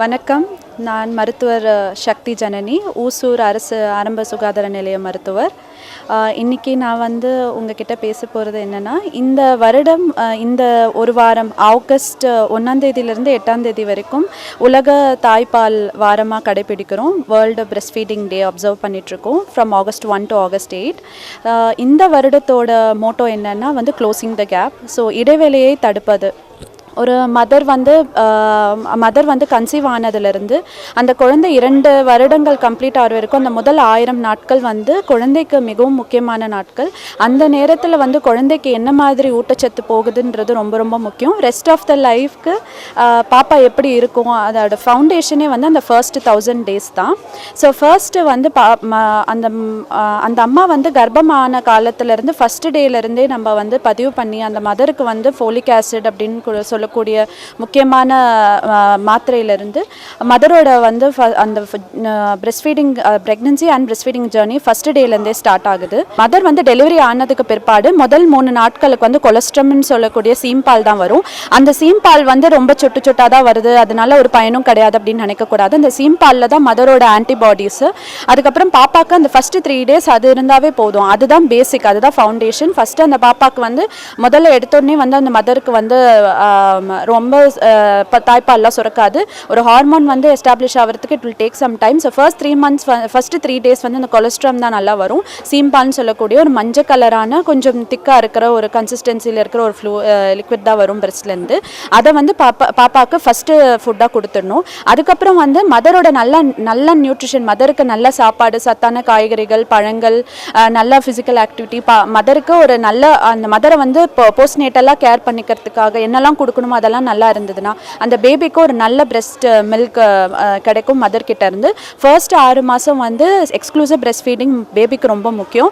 வணக்கம். நான் மருத்துவர் சக்தி ஜனனி ஊசூர் அரசு ஆரம்ப சுகாதார நிலைய மருத்துவர். இன்றைக்கி இன்னைக்கு நான் வந்து உங்ககிட்ட பேச போகிறது என்னென்னா இந்த வருடம் இந்த ஒரு வாரம் ஆகஸ்ட் ஒன்றாந்தேதியிலேருந்து எட்டாந்தேதி வரைக்கும் உலக தாய்ப்பால் வாரமாக கடைபிடிக்கிறோம். World breast feeding day observe பண்ணிகிட்ருக்கோம் from August one to August eight. இந்த வருடத்தோட மோட்டோ என்னென்னா வந்து க்ளோசிங் த கேப் ஸோ இடைவேளையை தடுப்பது. ஒரு மதர் வந்து மதர் வந்து கன்சீவ் ஆனதுலேருந்து அந்த குழந்தை இரண்டு வருடங்கள் கம்ப்ளீட் ஆகிற வரைக்கும் அந்த முதல் ஆயிரம் நாட்கள் வந்து குழந்தைக்கு மிகவும் முக்கியமான நாட்கள். அந்த நேரத்தில் வந்து குழந்தைக்கு என்ன மாதிரி ஊட்டச்சத்து போகுதுன்றது ரொம்ப ரொம்ப முக்கியம். ரெஸ்ட் ஆஃப் த லைஃப்க்கு பாப்பா எப்படி இருக்கும்? அதோட ஃபவுண்டேஷனே வந்து அந்த ஃபர்ஸ்ட் தௌசண்ட் டேஸ் தான். ஸோ ஃபர்ஸ்ட்டு வந்து பா அந்த அந்த அம்மா வந்து கர்ப்பமான காலத்துலேருந்து ஃபஸ்ட்டு டேலேருந்தே நம்ம வந்து பதிவு பண்ணி அந்த மதருக்கு வந்து ஃபோலிக் ஆசிட் அப்படின்னு சொல்லி சொல்லக்கூடிய முக்கியமான மாத்திரையிலிருந்து மதரோட வந்து ஃப- அந்த breast feeding pregnancy and breast feeding journey first டேலேருந்தே start ஆகுது. மதர் வந்து டெலிவரி ஆனதுக்கு பிற்பாடு முதல் மூணு நாட்களுக்கு வந்து கொலஸ்ட்ரம்னு சொல்லக்கூடிய சீம்பால் தான் வரும். அந்த சீம்பால் வந்து ரொம்ப சொட்டு சொட்டாக தான் வருது. அதனால ஒரு பயனும் கிடையாது அப்படின்னு நினைக்கக்கூடாது. அந்த சீம்பாலில் தான் மதரோட ஆன்டிபாடிஸு அதுக்கப்புறம் பாப்பாக்கு அந்த ஃபஸ்ட்டு த்ரீ டேஸ் அது இருந்தாவே போதும். அதுதான் பேசிக் அதுதான் ஃபவுண்டேஷன் ஃபஸ்ட்டு அந்த பாப்பாக்கு வந்து முதல்ல எடுத்தோடனே வந்து அந்த மதருக்கு வந்து ரொம்ப அஹ், தாய்ப்பால்லாம் சுரக்காது. ஒரு ஹார்மோன் வந்து எஸ்டாப்ளிஷ் ஆகிறதுக்கு it will take some time so first three months first three days வந்து அந்த கொலஸ்ட்ராம் தான் நல்லா வரும். சீம்பால்னு சொல்லக்கூடிய ஒரு மஞ்சள் கலரான கொஞ்சம் திக்காக இருக்கிற ஒரு கன்சிஸ்டன்சியில் இருக்கிற ஒரு ஃப்ளூ லிக்விட் தான் வரும் பிரஸ்ட்லேருந்து அதை வந்து பாப்பா பாப்பாவுக்கு ஃபஸ்ட்டு ஃபுட்டாக கொடுத்துடணும். அதுக்கப்புறம் வந்து மதரோட நல்ல நல்ல நியூட்ரிஷன் மதருக்கு நல்ல சாப்பாடு சத்தான காய்கறிகள் பழங்கள் நல்ல ஃபிசிக்கல் ஆக்டிவிட்டி பா மதருக்கு ஒரு நல்ல அந்த மதரை வந்து போஸ்ட் நேட்டலாக கேர் பண்ணிக்கிறதுக்காக என்னெல்லாம் கொடுக்கணும் அதெல்லாம் நல்லா இருந்ததுன்னா அந்த பேபிக்கு ஒரு நல்ல breast milk uh, uh, uh, கிடைக்கும் மதர் கிட்ட இருந்து. ஃபர்ஸ்ட் ஆறு மாதம் வந்து எக்ஸ்க்ளூசிவ் பிரெஸ்ட் ஃபீடிங் பேபிக்கு ரொம்ப முக்கியம்.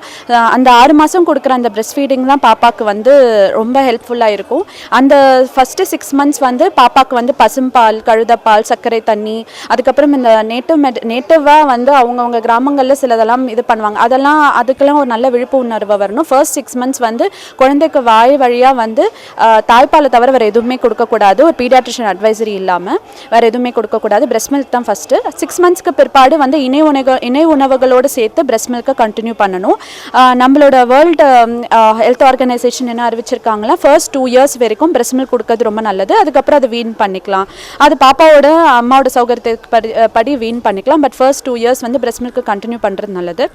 அந்த ஆறு மாதம் கொடுக்குற அந்த பிரெஸ்ட் ஃபீடிங் தான் பாப்பாக்கு வந்து ரொம்ப ஹெல்ப்ஃபுல்லாக இருக்கும். அந்த ஃபஸ்ட்டு சிக்ஸ் மந்த்ஸ் வந்து பாப்பாக்கு வந்து பசும்பால் கழுதப்பால் சர்க்கரை தண்ணி அதுக்கப்புறம் இந்த நேட்டிவ் மெட் நேட்டிவாக வந்து அவங்கவுங்க கிராமங்களில் சிலதெல்லாம் இது பண்ணுவாங்க. அதெல்லாம் அதுக்கெல்லாம் ஒரு நல்ல விழிப்புணர்வு வரணும். ஃபர்ஸ்ட் சிக்ஸ் மந்த்ஸ் வந்து குழந்தைக்கு வாய் வழியாக வந்து தாய்ப்பாலை தவிர வேறு எதுவுமே கொடுக்கக்கூடாது ஒரு பீடியாட்ரிஷியன் அட்வைசரி இல்லாமல் வேறு எதுவுமே கொடுக்கக்கூடாது. பிரஸ்ட் மில்க் தான் ஃபஸ்ட்டு சிக்ஸ் மந்த்ஸ்க்கு பிற்பாடு வந்து இணை உணவு இணை உணவுகளோடு சேர்த்து பிரஸ்ட் மில்க்கை கண்டினியூ பண்ணணும். நம்மளோட வேர்ல்டு ஹெல்த் ஆர்கனைசேஷன் என்ன அறிவிச்சிருக்காங்களா ஃபர்ஸ்ட் டூ இயர்ஸ் வரைக்கும் பிரஸ்ட் மில்க் கொடுக்கறது ரொம்ப நல்லது. அதுக்கப்புறம் அதை வீண் பண்ணிக்கலாம். அது பாப்பாவோட அம்மாவோட சௌகரியத்துக்கு படி படி வீண் பண்ணிக்கலாம். பட் ஃபர்ஸ்ட் டூ இயர்ஸ் வந்து பிரஸ்ட் மில்க்கு கண்டினியூ பண்ணுறது நல்லது.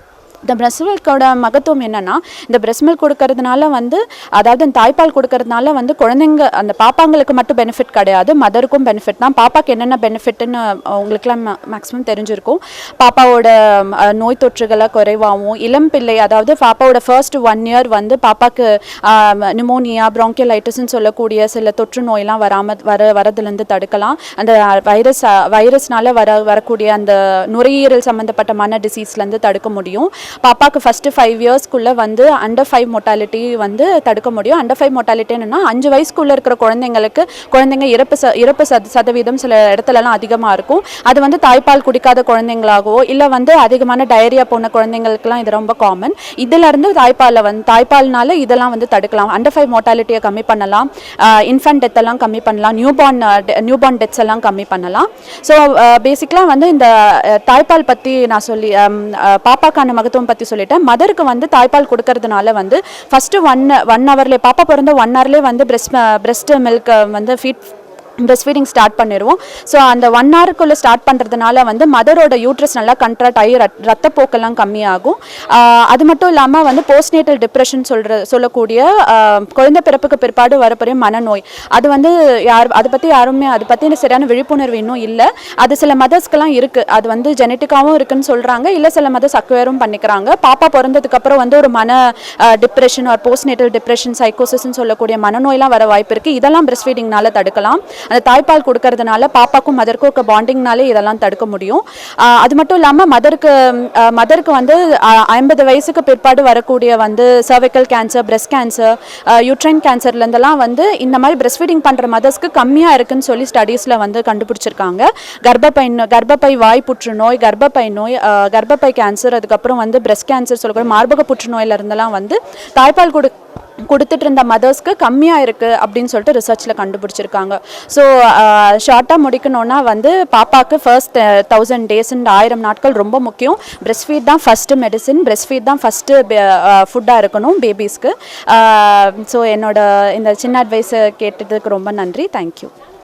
இந்த பிரஸ்ட் மில்கோட மகத்துவம் என்னென்னா இந்த பிரஸ்ட் மில்க் கொடுக்கறதுனால வந்து அதாவது இந்த தாய்ப்பால் கொடுக்கறதுனால வந்து குழந்தைங்க அந்த பாப்பாங்களுக்கு மட்டும் பெனிஃபிட் கிடையாது. மதருக்கும் பெனிஃபிட் தான். பாப்பாக்கு என்னென்ன பெனிஃபிட்னு உங்களுக்குலாம் மேக்ஸிமம் தெரிஞ்சிருக்கும். பாப்பாவோட நோய் தொற்றுகளை குறைவாகவும் இளம் பிள்ளை அதாவது பாப்பாவோட ஃபர்ஸ்ட் ஒன் இயர் வந்து பாப்பாக்கு நிமோனியா ப்ராங்கியலைட்டிஸ்ன்னு சொல்லக்கூடிய சில தொற்று நோயெல்லாம் வராமல் வர வரதுலேருந்து தடுக்கலாம். அந்த வைரஸ் வைரஸ்னால வர வரக்கூடிய அந்த நுரையீரல் சம்மந்தப்பட்டமான டிசீஸ்லேருந்து தடுக்க முடியும். பாப்பாவுக்கு ஃபஸ்ட்டு ஃபைவ் இயர்ஸ்க்குள்ளே வந்து அண்டர் ஃபைவ் மொட்டாலிட்டி வந்து தடுக்க முடியும். அண்டர் ஃபைவ் மொட்டாலிட்டி என்னன்னா அஞ்சு வயசுக்குள்ளே இருக்கிற குழந்தைங்களுக்கு குழந்தைங்க இறப்பு ச இறப்பு சத சதவீதம் சில இடத்துலலாம் அதிகமாக இருக்கும். அது வந்து தாய்ப்பால் குடிக்காத குழந்தைங்களாகவோ இல்லை வந்து அதிகமான டயரியா போன குழந்தைங்களுக்குலாம் இது ரொம்ப காமன் இதிலிருந்து தாய்ப்பாலில் வந்து தாய்ப்பால்னால இதெல்லாம் வந்து தடுக்கலாம். அண்டர் ஃபைவ் மொட்டாலிட்டியை கம்மி பண்ணலாம். இன்ஃபன்ட் டெத் எல்லாம் கம்மி பண்ணலாம். நியூபார்ன் நியூபார்ன் டெத்ஸ் எல்லாம் கம்மி பண்ணலாம். ஸோ பேசிக்கலாக வந்து இந்த தாய்ப்பால் பற்றி நான் சொல்லி பாப்பாக்கான அஹ், பாப்பாக்கான பற்றி சொல்லிட்டேன். மதருக்கு வந்து தாய்ப்பால் கொடுக்கறதுனால வந்து ஃபஸ்ட்டு ஒன் ஒன் ஹவர்லேயே பாப்பா பிறந்த ஒன் ஹவர்லேயே வந்து பிரெஸ்ட் பிரெஸ்ட் மில்க் வந்து ஃபீட் பிரஸ்ட் ஃபீடிங் ஸ்டார்ட் பண்ணிடுவோம் ஸோ அந்த ஒன் ஹவருக்குள்ளே ஸ்டார்ட் பண்ணுறதுனால வந்து மதரோட யூட்ரஸ் நல்லா கண்ட்ராக்ட் ஆகி ரத்தப்போக்கெல்லாம் கம்மியாகும். அது மட்டும் இல்லாமல் வந்து போஸ்ட்நேட்டல் டிப்ரெஷன் சொல்கிற சொல்லக்கூடிய குழந்தை பிறப்புக்கு பிற்பாடு வரப்போகிற மனநோய். அது வந்து யார் அதை பற்றி யாருமே அதை பற்றின சரியான விழிப்புணர்வு இன்னும் இல்லை. அது சில மதர்ஸ்க்கெல்லாம் இருக்குது அது வந்து ஜெனட்டிக்காகவும் இருக்குன்னு சொல்கிறாங்க இல்லை சில மதர்ஸ் அக்வேரும் பண்ணிக்கிறாங்க. பாப்பா பிறந்ததுக்கப்புறம் வந்து ஒரு மன டிப்ரெஷன் ஒரு போஸ்ட்நேட்டல் டிப்ரெஷன் சைக்கோசிஸ்ன்னு சொல்லக்கூடிய மனநோயெலாம் வர வாய்ப்பு இருக்குது இதெல்லாம் பிரஸ்ட் ஃபீடிங்னால தடுக்கலாம். அந்த தாய்ப்பால் கொடுக்கறதுனால பாப்பாக்கும் மதருக்கும் இருக்க பாண்டிங்னாலே இதெல்லாம் தடுக்க முடியும். அது மட்டும் இல்லாமல் மதருக்கு மதருக்கு வந்து ஐம்பது வயசுக்கு பிற்பாடு வரக்கூடிய வந்து cervical cancer breast cancer uterine கேன்சர்லேருந்தெல்லாம் வந்து இந்த மாதிரி பிரஸ்ட் ஃபீடிங் பண்ணுற மதர்ஸ்க்கு கம்மியாக இருக்குன்னு சொல்லி ஸ்டடீஸில் வந்து கண்டுபிடிச்சிருக்காங்க. கர்ப்பப்பை நோ- கர்ப்பப்பை வாய் புற்றுநோய் கர்ப்பப்பை நோய் கர்ப்பப்பை கேன்சர் அதுக்கப்புறம் வந்து பிரஸ்ட் கேன்சர் சொல்லக்கூடிய மார்பக புற்றுநோயிலிருந்தெல்லாம் வந்து தாய்ப்பால் கொடு கொடுத்துட்டு இருந்த மதர்ஸ்க்கு கம்மியாக இருக்குது அப்படின்னு சொல்லிட்டு ரிசர்ச்சில் கண்டுபிடிச்சிருக்காங்க. ஸோ ஷார்ட்டாக முடிக்கணும்னா வந்து பாப்பாவுக்கு ஃபர்ஸ்ட் தௌசண்ட் டேஸ் ஆயிரம் நாட்கள் ரொம்ப முக்கியம். பிரெஸ்ட் ஃபீட் தான் ஃபஸ்ட்டு மெடிசின் பிரெஸ்ட் ஃபீட் தான் ஃபஸ்ட்டு ஃபுட்டாக இருக்கணும் பேபிஸ்க்கு ஸோ என்னோட இந்த சின்ன அட்வைஸை கேட்டதுக்கு ரொம்ப நன்றி. தேங்க்யூ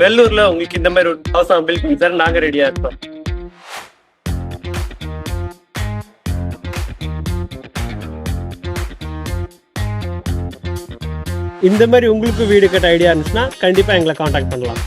வெள்ளூர்ல உங்களுக்கு இந்த மாதிரி ஒரு ஹவுஸ் பில் பண்ணி சார் நாங்க ரெடியா இருக்கோம் இந்த மாதிரி உங்களுக்கு வீடு கட்ட ஐடியா இருந்துச்சுன்னா கண்டிப்பா எங்களை காண்டாக்ட் பண்ணலாம்.